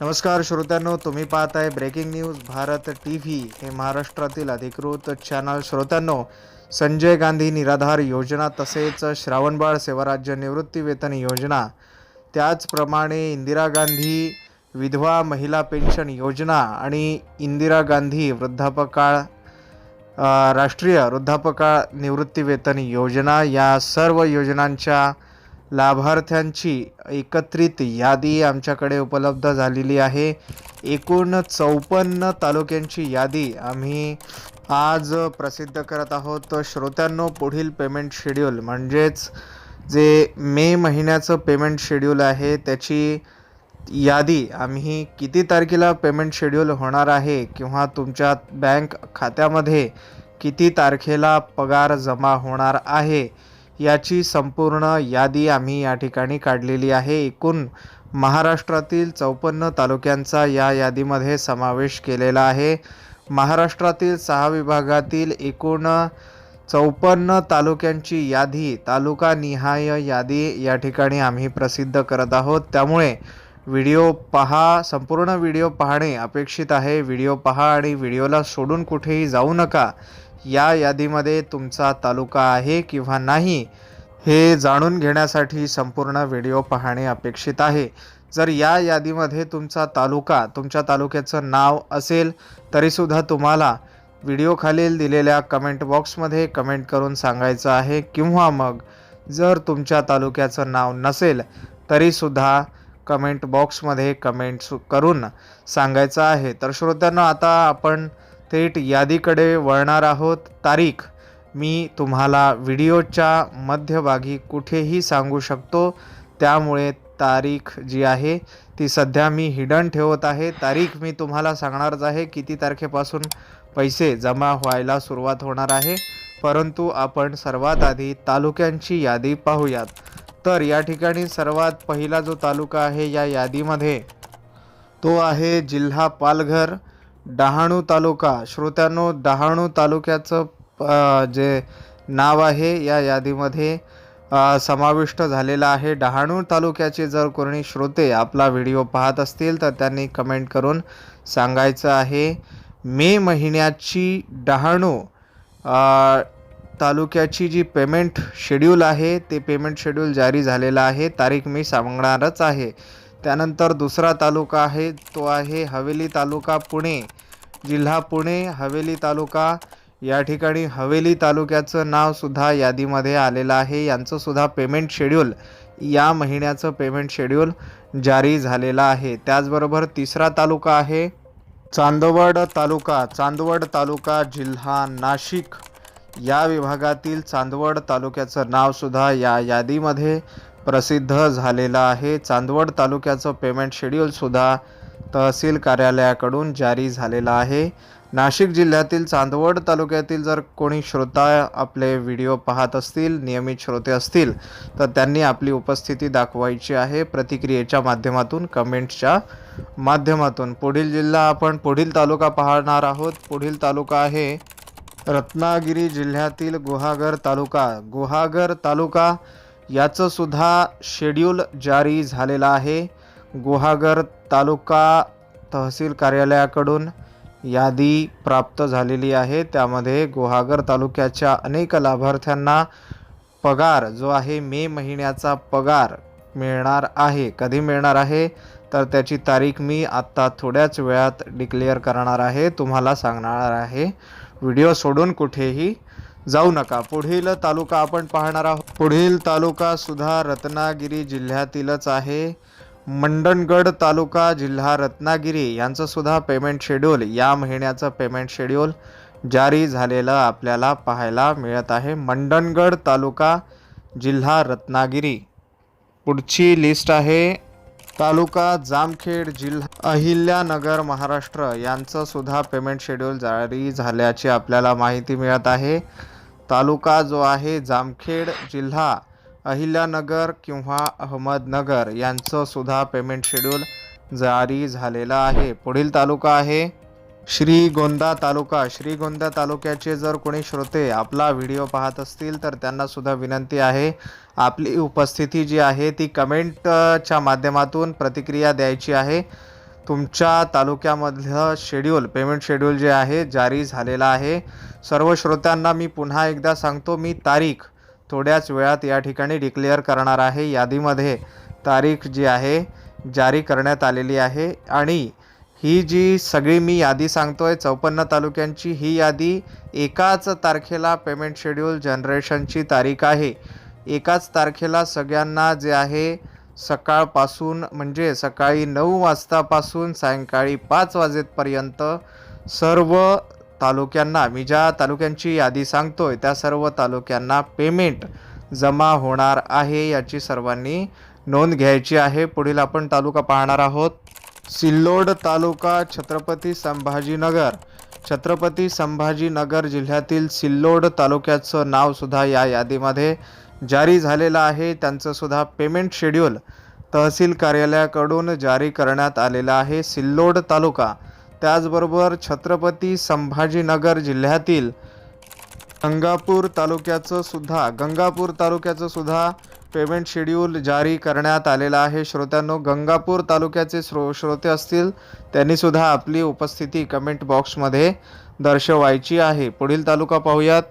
नमस्कार श्रोत्यांनो तुम्ही पाहताय breaking news Bharat T V हे महाराष्ट्रातील अधिकृत चॅनल. श्रोत्यांनो संजय गांधी निराधार योजना तसेच श्रावणबाळ सेवाराज्य निवृत्ती वेतन योजना त्याचप्रमाणे इंदिरा गांधी विधवा महिला पेन्शन योजना आणि इंदिरा गांधी वृद्धापकाळ राष्ट्रीय वृद्धापकाळ निवृत्ती वेतन योजना या सर्व योजनांच्या लाभार्थ्यांची एकत्रित यादी आमच्याकडे उपलब्ध झालेली आहे. एकूण चौपन्न तालुक्यांची यादी आम्ही आज प्रसिद्ध करत आहोत. श्रोत्यांनो पुढील पेमेंट शेड्यूल म्हणजेच जे मे महिन्याचं पेमेंट शेड्यूल आहे त्याची यादी आम्ही किती तारखेला पेमेंट शेड्यूल होणार आहे किंवा तुमच्या बँक खात्यामध्ये किती तारखेला पगार जमा होणार आहे याची संपूर्ण यादी आम्ही या ठिकाणी काढलेली आहे. एकूण महाराष्ट्रातील चौपन्न तालुक्यांचा या यादीमध्ये समावेश केलेला आहे. महाराष्ट्रातील सहा विभागातील एकूण चौपन्न तालुक्यांची यादी तालुका निहाय यादी या ठिकाणी आम्ही प्रसिद्ध करत आहोत. त्यामुळे व्हिडिओ पहा संपूर्ण व्हिडिओ पाहणे अपेक्षित आहे. व्हिडिओ पहा आणि व्हिडिओला सोडून कुठेही जाऊ नका. या यादीमध्ये तुमचा तालुका आहे किंवा नाही हे जाणून घेण्यासाठी संपूर्ण व्हिडिओ पाहणे अपेक्षित आहे. जर या यादीमध्ये तुमचा तालुका तुमच्या तालुक्याचं नाव असेल तरीसुद्धा तुम्हाला व्हिडिओखालील दिलेल्या कमेंट बॉक्समध्ये कमेंट करून सांगायचं आहे किंवा मग जर तुमच्या तालुक्याचं नाव नसेल तरीसुद्धा कमेंट बॉक्समध्ये कमेंट सु- करून सांगायचं आहे. तर श्रोत्यांना आता आपण थेट यादीकडे वळणार आहोत. तारीख. मी तुम्हाला व्हिडिओच्या मध्यभागी कुठेही सांगू शकतो. त्यामुळे तारीख जी आहे ती सध्या मी हिडन ठेवत आहे. तारीख मी तुम्हाला सांगणारच आहे किती तारखेपासून पैसे जमा व्हायला सुरुवात होणार आहे. परंतु आपण सर्वात आधी तालुक्यांची यादी पाहूयात. तर या ठिकाणी सर्वात पहिला जो तालुका आहे या यादीमध्ये तो आहे जिल्हा पालघर. डहाणू तालुका श्रोत्यांनो डहाणू तालुक्याचं जे नाव आहे या यादीमध्ये समाविष्ट झालेलं आहे. डहाणू तालुक्याचे जर कोणी श्रोते आपला व्हिडिओ पाहत असतील तर त्यांनी कमेंट करून सांगायचं आहे. मे महिन्याची डहाणू तालुक्याची जी पेमेंट शेड्यूल आहे ते पेमेंट शेड्यूल जारी झालेलं आहे. तारीख मी सांगणारच आहे. त्यानंतर दुसरा तालुका आहे तो आहे हवेली तालुका पुणे. जिल्हा पुणे हवेली तालुका. या ठिकाणी हवेली तालुक्याचं नावसुद्धा यादीमध्ये आलेलं आहे. यांचंसुद्धा पेमेंट शेड्यूल या महिन्याचं पेमेंट शेड्यूल जारी झालेलं आहे. त्याचबरोबर तिसरा तालुका आहे चांदवड तालुका. चांदवड तालुका जिल्हा नाशिक. या विभागातील चांदवड तालुक्याचं नावसुद्धा या यादीमध्ये प्रसिद्ध झालेला आहे. चांदवड तालुक्याचं पेमेंट शेड्यूलसुद्धा तहसील कार्यालयाकडून जारी झालेलं आहे. नाशिक जिल्ह्यातील चांदवड तालुक्यातील जर कोणी श्रोता आपले व्हिडिओ पाहत असतील नियमित श्रोते असतील तर त्यांनी आपली उपस्थिती दाखवायची आहे. प्रतिक्रियेच्या माध्यमातून कमेंट्सच्या माध्यमातून. पुढील जिल्हा आपण पुढील तालुका पाहणार आहोत. पुढील तालुका आहे रत्नागिरी जिल्ह्यातील गुहागर तालुका. गुहागर तालुका याचंसुद्धा शेड्यूल जारी झालेलं आहे. गुहागर तालुका तहसील कार्यालयाकडून यादी प्राप्त झालेली आहे. त्यामध्ये गुहागर तालुक्याच्या अनेक लाभार्थ्यांना पगार जो आहे मे महिन्याचा पगार मिळणार आहे. कधी मिळणार आहे? तर त्याची तारीख मी आत्ता थोड्याच वेळात डिक्लेअर करणार आहे. तुम्हाला सांगणार आहे. व्हिडिओ सोडून कुठेही जाऊ नका. पुढील तालुका आपण पाहणार आहोत. पुढील तालुका सुद्धा रत्नागिरी जिल्ह्यातीलच आहे. मंडणगड तालुका जिल्हा रत्नागिरी यांचं सुद्धा पेमेंट शेड्यूल या महिन्याचं पेमेंट शेड्यूल जारी झालेलं आपल्याला पाहायला मिळत आहे. मंडणगड तालुका जिल्हा रत्नागिरी. पुढची लिस्ट आहे. तालुका जामखेड जिल्हा अहिल्यानगर महाराष्ट्र यांचं सुद्धा पेमेंट शेड्यूल जारी झाल्याची आपल्याला माहिती मिळत आहे. तालुका जो आहे जामखेड जिल्हा अहिल्यानगर किंवा अहमदनगर यांचं सुद्धा पेमेंट शेड्यूल जारी झालेलं आहे. पुढील तालुका आहे श्रीगोंदा तालुका. श्रीगोंदा तालुक्याचे जर कोणी श्रोते आपला व्हिडिओ पाहत असतील तर त्यांना सुद्धा विनंती आहे. आपली उपस्थिती जी आहे ती कमेंटच्या माध्यमातून प्रतिक्रिया द्यायची आहे. तुमच्या तालुक्यामधलं शेड्यूल पेमेंट शेड्यूल जे आहे जारी झालेलं आहे. सर्व श्रोत्यांना मी पुन्हा एकदा सांगतो मी तारीख थोड्याच वेळात या ठिकाणी डिक्लेअर करणार आहे. यादीमध्ये तारीख जी आहे जारी करण्यात आलेली आहे. आणि ही जी सगळी मी यादी सांगतो आहे चौपन्न तालुक्यांची ही यादी एकाच तारखेला पेमेंट शेड्यूल जनरेशनची तारीख आहे. एकाच तारखेला सगळ्यांना जे आहे सकाळपासून म्हणजे सकाळी नऊ वाजतापासून सायंकाळी पाच वाजेपर्यंत सर्व तालुक्यांना मी ज्या तालुक्यांची यादी सांगतोय त्या सर्व तालुक्यांना पेमेंट जमा होणार आहे याची सर्वांनी नोंद घ्यायची आहे. पुढील आपण तालुका पाहणार आहोत. सिल्लोड तालुका छत्रपती संभाजीनगर. छत्रपती संभाजीनगर जिल्ह्यातील सिल्लोड तालुक्याचं नावसुद्धा या यादीमध्ये जारी झालेलं आहे. त्यांचंसुद्धा पेमेंट शेड्यूल तहसील कार्यालयाकडून जारी करण्यात आलेलं आहे. सिल्लोड तालुका. त्याचबरोबर छत्रपती संभाजीनगर जिल्ह्यातील गंगापूर तालुक्याचं सुद्धा गंगापूर तालुक्याचं सुद्धा पेमेंट शेड्यूल जारी करण्यात आलेलं आहे. श्रोत्यांनो गंगापूर तालुक्याचे श्रो श्रोते असतील त्यांनीसुद्धा आपली उपस्थिती कमेंट बॉक्समध्ये दर्शवायची आहे. पुढील तालुका पाहूयात.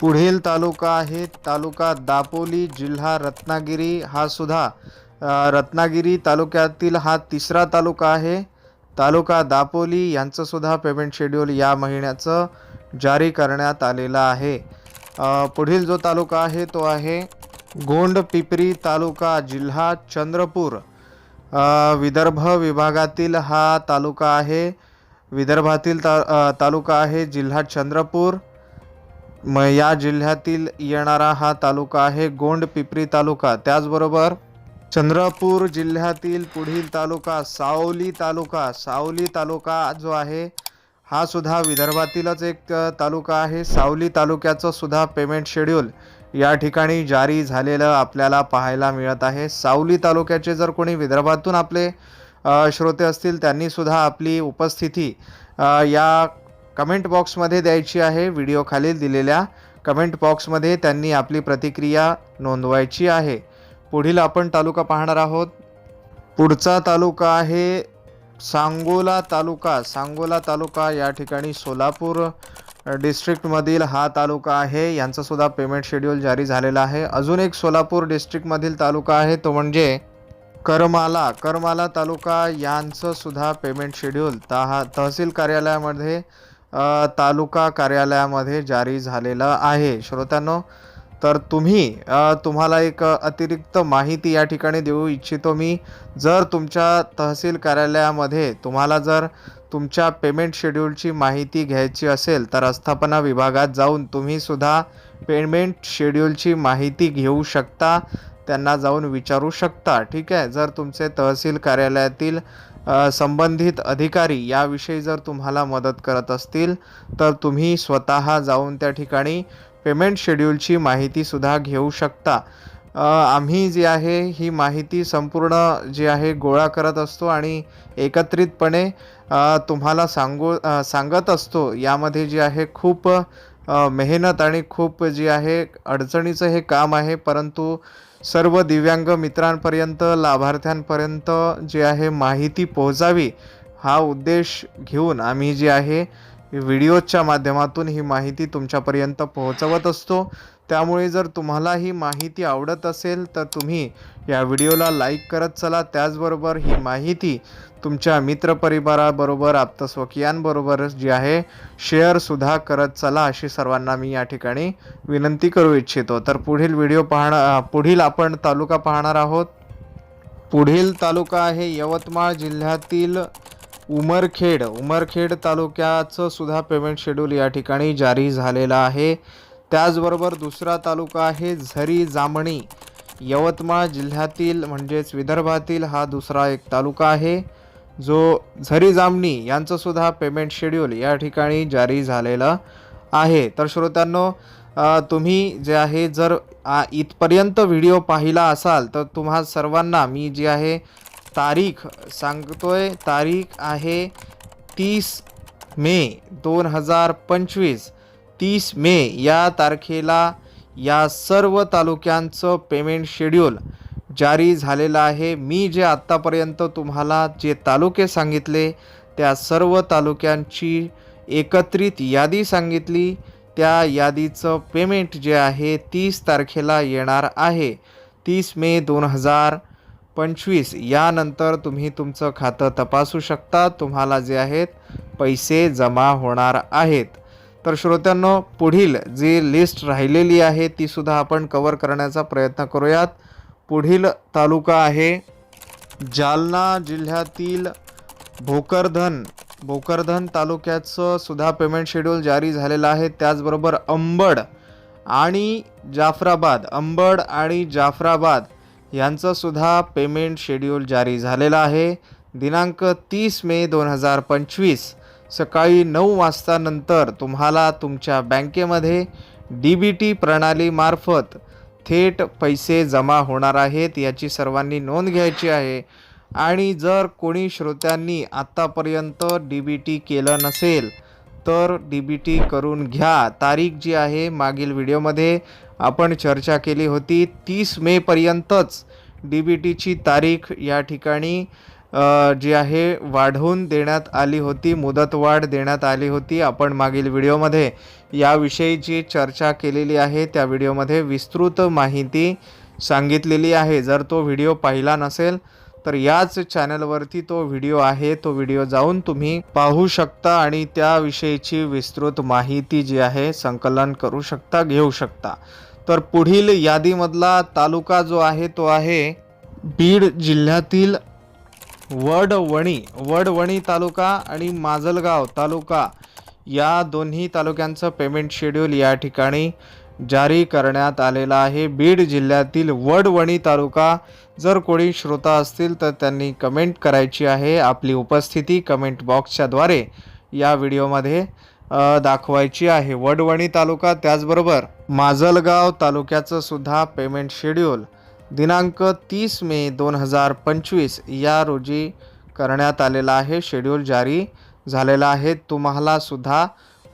पुढील तालुका आहे तालुका दापोली जिल्हा रत्नागिरी. हा सुद्धा रत्नागिरी तालुक्यातील हा तिसरा तालुका आहे. तालुका दापोली यांचंसुद्धा पेमेंट शेड्यूल या महिन्याचं जारी करण्यात आलेलं आहे. पुढील जो तालुका आहे तो आहे गोंड पिपरी तालुका जिल्हा चंद्रपूर. विदर्भ विभागातील हा तालुका आहे. विदर्भातील ता तालुका आहे जिल्हा चंद्रपूर. म या जिल्ह्यातील येणारा हा तालुका आहे गोंड पिपरी तालुका. त्याचबरोबर चंद्रपूर जिल्ह्यातील पुढील तालुका सावली तालुका. सावली तालुका जो आहे हा सुद्धा विदर्भातीलच एक तालुका आहे. सावली तालुक्याचं सुद्धा पेमेंट शेड्यूल या ठिकाणी जारी झालेलं आपल्याला पाहायला मिळत आहे. सावली तालुक्याचे जर कोणी विदर्भातून आपले श्रोते असतील त्यांनीसुद्धा आपली उपस्थिती या कमेंट बॉक्समध्ये द्यायची आहे. व्हिडिओ खालील दिलेल्या कमेंट बॉक्समध्ये त्यांनी आपली प्रतिक्रिया नोंदवायची आहे. पुढील आपण तालुका पाहणार आहोत. पुढचा तालुका आहे सांगोला तालुका. सांगोला तालुका या ठिकाणी सोलापूर डिस्ट्रिक्टमधील हा तालुका आहे. यांचंसुद्धा पेमेंट शेड्यूल जारी झालेलं आहे. अजून एक सोलापूर डिस्ट्रिक्टमधील तालुका आहे. तो म्हणजे करमाला. करमाला तालुका यांचंसुद्धा पेमेंट शेड्यूल तहा तहसील कार्यालयामध्ये तालुका कार्यालयामध्ये जारी झालेलं आहे. श्रोत्यांनो तर तुम्ही तुम्हाला एक अतिरिक्त माहिती या ठिकाणी देऊ इच्छितो मी. जर तुमच्या तहसील कार्यालयामध्ये तुम्हाला जर तुमच्या पेमेंट शेड्यूलची माहिती घ्यायची असेल तर आस्थापना विभागात जाऊन तुम्ही सुद्धा पेमेंट शेड्यूलची माहिती घेऊ शकता. त्यांना जाऊन विचारू शकता. ठीक आहे? जर तुमचे तहसील कार्यालयातील संबंधित अधिकारी याविषयी जर तुम्हाला मदत करत असतील तर तुम्ही स्वतः जाऊन त्या ठिकाणी पेमेंट शेड्यूलची माहितीसुद्धा घेऊ शकता. आम्ही जी आहे ही माहिती संपूर्ण जी आहे गोळा करत असतो आणि एकत्रितपणे तुम्हाला सांगू सांगत असतो. यामध्ये जी आहे खूप मेहनत आणि खूप जी आहे अडचणीचं हे काम आहे परंतु सर्व दिव्यांग मित्रांपर्यंत लाभार्थ्यांपर्यंत जी आहे माहिती पोहोचावी हा उद्देश घेऊन आम्ही जी आहे व्हिडिओच्या माध्यमातून ही माहिती तुमच्यापर्यंत पोहोचवत असतो. त्यामुळे जर तुम्हाला ही माहिती आवडत असेल तर तुम्ही या व्हिडिओला लाईक करत चला. त्याचबरोबर ही माहिती तुमच्या मित्रपरिवाराबरोबर आप्तस्वकीयांबरोबर जी आहे शेअरसुद्धा करत चला अशी सर्वांना मी या ठिकाणी विनंती करू इच्छितो. तर पुढील व्हिडिओ पाहणार पुढील आपण तालुका पाहणार आहोत. पुढील तालुका आहे यवतमाळ जिल्ह्यातील उमरखेड. उमरखेड तालुक्याचं सुद्धा पेमेंट शेड्यूल या ठिकाणी जारी झालेलं आहे. त्याचबरोबर दुसरा तालुका आहे झरी जामणी. यवतमाळ जिल्ह्यातील म्हणजेच विदर्भातील हा दुसरा एक तालुका आहे जो झरी जामणी यांचंसुद्धा पेमेंट शेड्यूल या ठिकाणी जारी झालेलं आहे. तर श्रोत्यांनो तुम्ही जे आहे जर इथपर्यंत व्हिडिओ पाहिला असाल तर तुम्हा सर्वांना मी जी आहे तारीख सांगतोय. तारीख आहे तीस मे दोन हजार पंचवीस. तीस मे या तारखेला या सर्व तालुक्यांचं पेमेंट शेड्यूल जारी झालेलं आहे. मी जे आत्तापर्यंत तुम्हाला जे तालुके सांगितले त्या सर्व तालुक्यांची एकत्रित यादी सांगितली. त्या यादीचं पेमेंट जे आहे तीस तारखेला येणार आहे. तीस मे दोन हजार पंचवीस. यानंतर तुम्ही तुमचं खातं तपासू शकता. तुम्हाला जे आहेत पैसे जमा होणार आहेत. तर श्रोत्यांनो पुढील जी लिस्ट राहिलेली आहे ती सुद्धा आपण कवर करण्याचा प्रयत्न करूयात. पुढील तालुका आहे जालना जिल्ह्यातील भोकरधन. भोकरधन तालुक्याचं सुद्धा पेमेंट शेड्यूल जारी झालेलं आहे. त्याचबरोबर अंबड आणि जाफराबाद अंबड आणि जाफराबाद यांचंसुद्धा पेमेंट शेड्यूल जारी झालेलं आहे. दिनांक तीस मे दोन हजार पंचवीस. सकाळी नऊ वाजतानंतर तुम्हाला तुमच्या बँकेमध्ये डी बी टी प्रणालीमार्फत थेट पैसे जमा होणार आहेत याची सर्वांनी नोंद घ्यायची आहे. आणि जर कोणी श्रोत्यांनी आत्तापर्यंत डी बी टी केलं नसेल तर डी बी टी करून घ्या. तारीख जी आहे मागील व्हिडिओमध्ये आपण चर्चा केली होती तीस मेपर्यंतच डी बी टीची तारीख या ठिकाणी जी आहे वाढवून देण्यात आली होती मुदतवाढ देण्यात आली होती. आपण मागील व्हिडिओमध्ये याविषयीची चर्चा केलेली आहे त्या व्हिडिओमध्ये विस्तृत माहिती सांगितलेली आहे. जर तो व्हिडिओ पाहिला नसेल तर याच चॅनलवरती तो व्हिडिओ आहे. तो व्हिडिओ जाऊन तुम्ही पाहू शकता आणि त्याविषयीची विस्तृत माहिती जी आहे संकलन करू शकता घेऊ शकता. तर पुढील यादीमधला तालुका जो आहे तो आहे बीड जिल्ह्यातील वडवणी वडवणी तालुका आणि माजलगाव तालुका या दोन्ही तालुक्यांचं पेमेंट शेड्यूल या ठिकाणी जारी करण्यात आलेला आहे. बीड जिल्ह्यातील वडवणी तालुका जर कोणी श्रोता असतील तर त्यांनी कमेंट करायची आहे. आपली उपस्थिती कमेंट बॉक्सच्याद्वारे या व्हिडिओमध्ये दाखवायची आहे. वडवणी तालुका त्याचबरोबर माजलगाव तालुक्याचं सुद्धा पेमेंट शेड्यूल दिनांक तीस मे दोन हजार पंचवीस या रोजी करण्यात आलेला आहे. शेड्यूल जारी झालेला आहे. तुम्हाला सुद्धा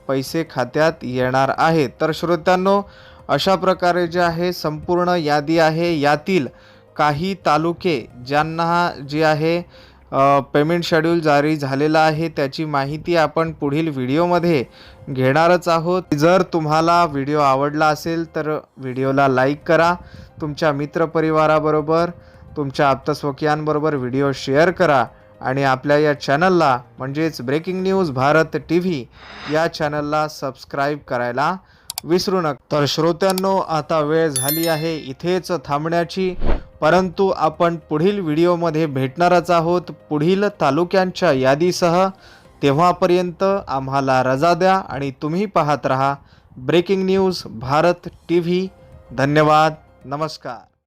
पैसे खात्यात येणार आहे तर श्रोत्यांनो अशा प्रकारे जे आहे संपूर्ण यादी आहे. यातील काही तालुके ज्यांना जे आहे पेमेंट शेड्यूल जारी झालेला आहे. त्याची माहिती आपण पुढील व्हिडिओमध्ये घेणारच आहोत. जर तुम्हाला व्हिडिओ आवडला असेल तर व्हिडिओला लाईक करा. तुमच्या मित्रपरिवाराबरोबर तुमच्या आप्तस्वकीयांबरोबर व्हिडिओ शेअर करा. आणि आपल्या या चॅनलला म्हणजेच breaking news Bharat T V या चॅनलला सबस्क्राईब करायला विसरू नका. तर श्रोत्यांनो आता वेळ झाली आहे. इथेच थांबण्याची. परंतु आपण पुढील व्हिडिओमध्ये भेटणारच आहोत पुढील तालुक्यांच्या यादीसह. तेव्हापर्यंत आम्हाला रजा द्या आणि तुम्ही पाहत रहा. Breaking news Bharat T V धन्यवाद. नमस्कार.